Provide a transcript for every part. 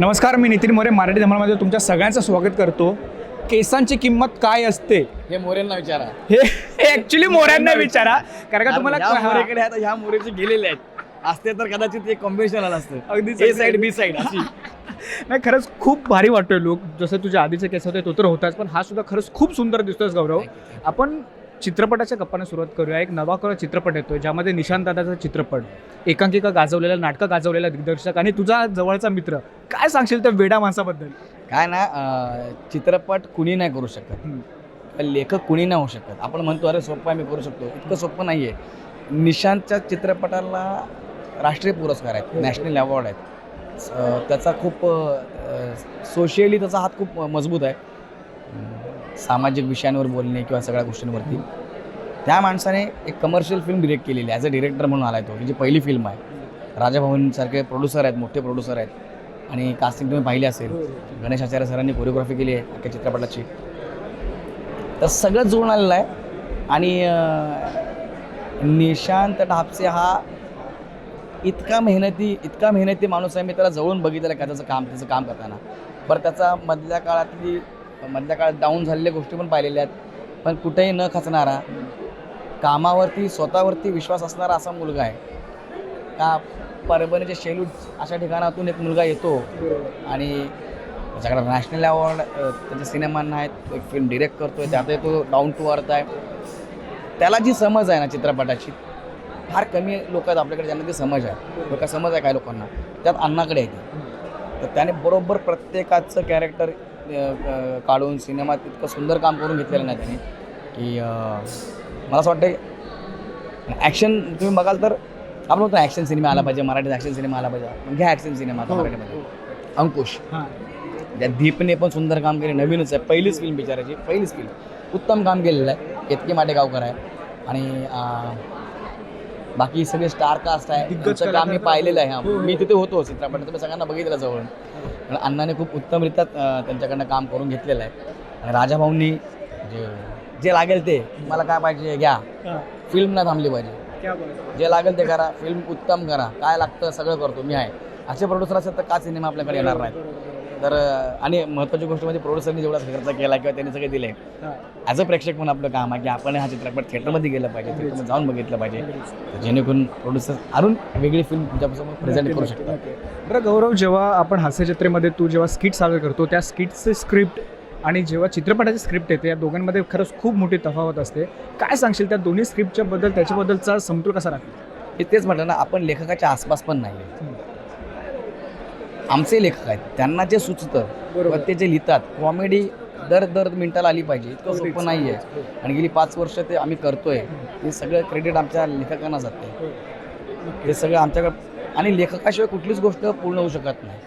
नमस्कार मी नितीन मोरे मराठी धमालमध्ये तुमच्या सगळ्यांचं स्वागत करतो. केसांची किंमत काय असते? हे मोरेंना विचारा. हे ऍक्च्युली मोऱ्यांना विचारा. कारण का तुम्हाला ह्या मोरेकडे आता ह्या मोरेचे गेलेले आहेत. असते तर कदाचित एक कॉम्बिनेशन आलं असतं. अगदीच, ए. साईड बी साईड अशी. नाही खरंच खूप भारी वाटतोय लोक जसं तुझ्या आधीचे केस होते तो तर होताच पण हा सुद्धा खरंच खूप सुंदर दिसतोय गौरव. आपण चित्रपटाच्या गप्पाने सुरुवात करूया. एक नवा करा चित्रपट येतोय ज्यामध्ये निशांत दादाचा चित्रपट. एकांकिका गाजवलेला नाटकं गाजवलेला दिग्दर्शक आणि तुझा जवळचा मित्र. काय सांगशील त्या वेडा माणसाबद्दल? काय ना चित्रपट कुणी नाही करू शकत. लेखक कुणी नाही होऊ शकत. आपण म्हणतो अरे सोपं मी करू शकतो. इतकं सोपं नाही आहे निशांतच्या चित्रपटाला राष्ट्रीय पुरस्कार आहेत नॅशनल अवॉर्ड आहेत. त्याचा खूप सोशियली त्याचा हात खूप मजबूत आहे. सामाजिक विषयांवर बोलणे किंवा सगळ्या गोष्टींवरती. त्या माणसाने एक कमर्शियल फिल्म डिरेक्ट केलेली ॲज अ डिरेक्टर म्हणून आला तो ही पहिली फिल्म आहे. राजाभवनसारखे प्रोड्युसर आहेत मोठे प्रोड्युसर आहेत. आणि कास्टिंग तुम्ही पाहिली असेल. गणेश आचार्य सरांनी कोरिओग्राफी केली आहे अख्ख्या चित्रपटाची. तर सगळं जुळून आलेलं आहे. आणि निशांत ढापसे हा इतका मेहनती इतका मेहनती माणूस आहे मी त्याला जवळून बघितलं का त्याचं काम त्याचं काम करताना. बरं त्याचा मधल्या काळातली मधल्या काळात डाऊन झालेल्या गोष्टी पण पाहिलेल्या आहेत. पण कुठेही न खचणारा कामावरती स्वतःवरती विश्वास असणारा असा मुलगा आहे. का परभणीच्या शेलूट अशा ठिकाणातून एक मुलगा येतो आणि त्याच्याकडे नॅशनल अवॉर्ड त्याच्या सिनेमांना आहेत एक फिल्म डिरेक्ट करतोय त्यातही तो डाऊन टू अर्थ आहे. त्याला जी समज आहे ना चित्रपटाची फार कमी लोक आहेत आपल्याकडे ज्यांना ती समज आहे. लोक समज आहे काय लोकांना. त्यात अण्णाकडे येते तर त्याने बरोबर प्रत्येकाचं कॅरेक्टर काढून सिनेमात इतकं सुंदर काम करून घेतलेलं नाही त्याने. की मला असं वाटतं ॲक्शन तुम्ही बघाल तर आपण म्हणतो ॲक्शन सिनेमा आला पाहिजे मराठीत ॲक्शन सिनेमा आला पाहिजे. मग घ्या ॲक्शन सिनेमा आता मराठीमध्ये. अंकुश. हां. त्या दीपने पण सुंदर काम केले नवीनच आहे पहिलीच फिल्म बिचारायची पहिलीच फिल्म उत्तम काम केलेलं आहे केतकी माटेगावकर आहे. आणि बाकी सगळे स्टार कास्ट आहे. त्यांचं काम मी पाहिलेलं आहे हा. हो, हो. मी तिथे होतो चित्रपटात तुम्ही सगळ्यांना बघितलं जवळ पण अण्णाने खूप उत्तमरित्या त्यांच्याकडनं काम करून घेतलेलं आहे. आणि राजाभाऊंनी जे जे लागेल ते मला काय पाहिजे घ्या. फिल्म ना थांबली पाहिजे. जे लागेल ते करा फिल्म उत्तम करा. काय लागतं सगळं करतो मी आहे. असे प्रोड्युसर असेल तर का सिनेमा आपल्याकडे येणार नाहीत तर आणि महत्त्वाची गोष्ट म्हणजे प्रोड्युसरनी जेवढा खर्च केला किंवा त्यांनी सगळे दिले ॲज अ प्रेक्षक म्हणून आपलं काम आहे की आपण हा चित्रपट थिएटरमध्ये गेलं पाहिजे थिएटरमध्ये जाऊन बघितलं पाहिजे. जेणेकरून प्रोड्युसर अजून वेगळी फिल्म तुमच्यासमोर प्रेझेंट करू शकतात. बरं गौरव जेव्हा आपण हास्यचित्रेमध्ये तू जेव्हा स्किट सादर करतो त्या स्किटचे स्क्रिप्ट आणि जेव्हा चित्रपटाची स्क्रिप्ट येते या दोघांमध्ये खरंच खूप मोठी तफावत असते. काय सांगशील त्या दोन्ही स्क्रिप्टच्या बद्दल त्याच्याबद्दलचा समतोल कसा राखतो मी तेच म्हटलं ना आपण लेखकाच्या आसपास पण नाही आहे. आमचे लेखक आहेत. त्यांना जे सुचतं ते जे लिहितात कॉमेडी दर दर मिनिटाला आली पाहिजे. इतकं सोपं नाही आहे आणि गेली पाच वर्ष ते आम्ही करतोय. हे सगळं क्रेडिट आमच्या लेखकांना जाते. हे सगळं आमच्याकडे आणि लेखकाशिवाय कुठलीच गोष्ट पूर्ण होऊ शकत नाही.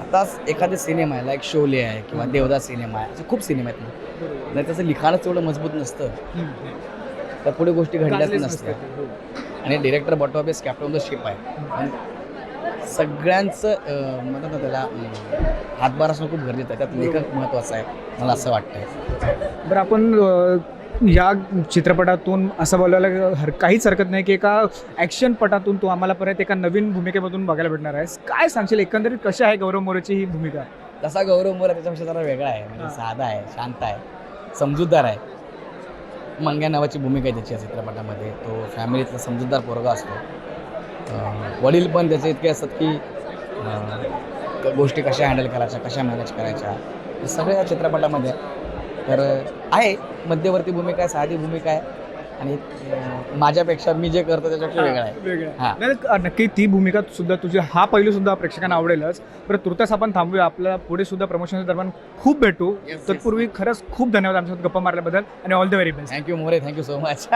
आता एखादे सिनेमा आहे लाईक शोले आहे किंवा देवदास सिनेमा आहे. असे खूप सिनेमा आहेत ना. नाही त्याचं लिखाणच एवढं मजबूत नसतं. तर पुढे गोष्टी घडल्याच नसतात. आणि director of base captain the ship आहे. सगळ्यांचं म्हणतात ना त्याला हातभार असणं खूप गरजेचं आहे. त्यात लेखक महत्त्वाचा आहे मला असं वाटतंय. बरं आपण या चित्रपटातून असं बोलायला हर काहीच हरकत नाही की एका ॲक्शन पटातून तू आम्हाला परत एका नवीन भूमिकेमधून बघायला भेटणार आहेस. काय सांगशील एकंदरीत कशी आहे गौरव मोरेची ही भूमिका? तसा गौरव मोरा त्याच्यापेक्षा जरा वेगळा आहे म्हणजे. साधा आहे शांत आहे समजूतदार आहे. मंग्या नावाची भूमिका आहे त्याची या चित्रपटामध्ये. तो फॅमिलीतला समजूतदार पोरगा असतो. वडील पण त्याचे इतके असतात की गोष्टी कशा हँडल करायच्या कशा मॅनेज करायच्या हे सगळं या चित्रपटामध्ये. तर आहे मध्यवर्ती भूमिका आहे साधी भूमिका आहे. आणि माझ्यापेक्षा मी जे करतो त्याच्यापेक्षा वेगळा आहे. वेगळं हां. नक्की ती भूमिका सुद्धा तुझी हा पैलू सुद्धा प्रेक्षकांना आवडेलच. बरं तुर्तास आपण थांबूया. आपल्याला पुढे सुद्धा प्रमोशनच्या दरम्यान खूप भेटू. तत्पूर्वी खरंच खूप धन्यवाद आमच्यासोबत गप्पा मारल्याबद्दल. आणि all the very best thank you More. Thank you so much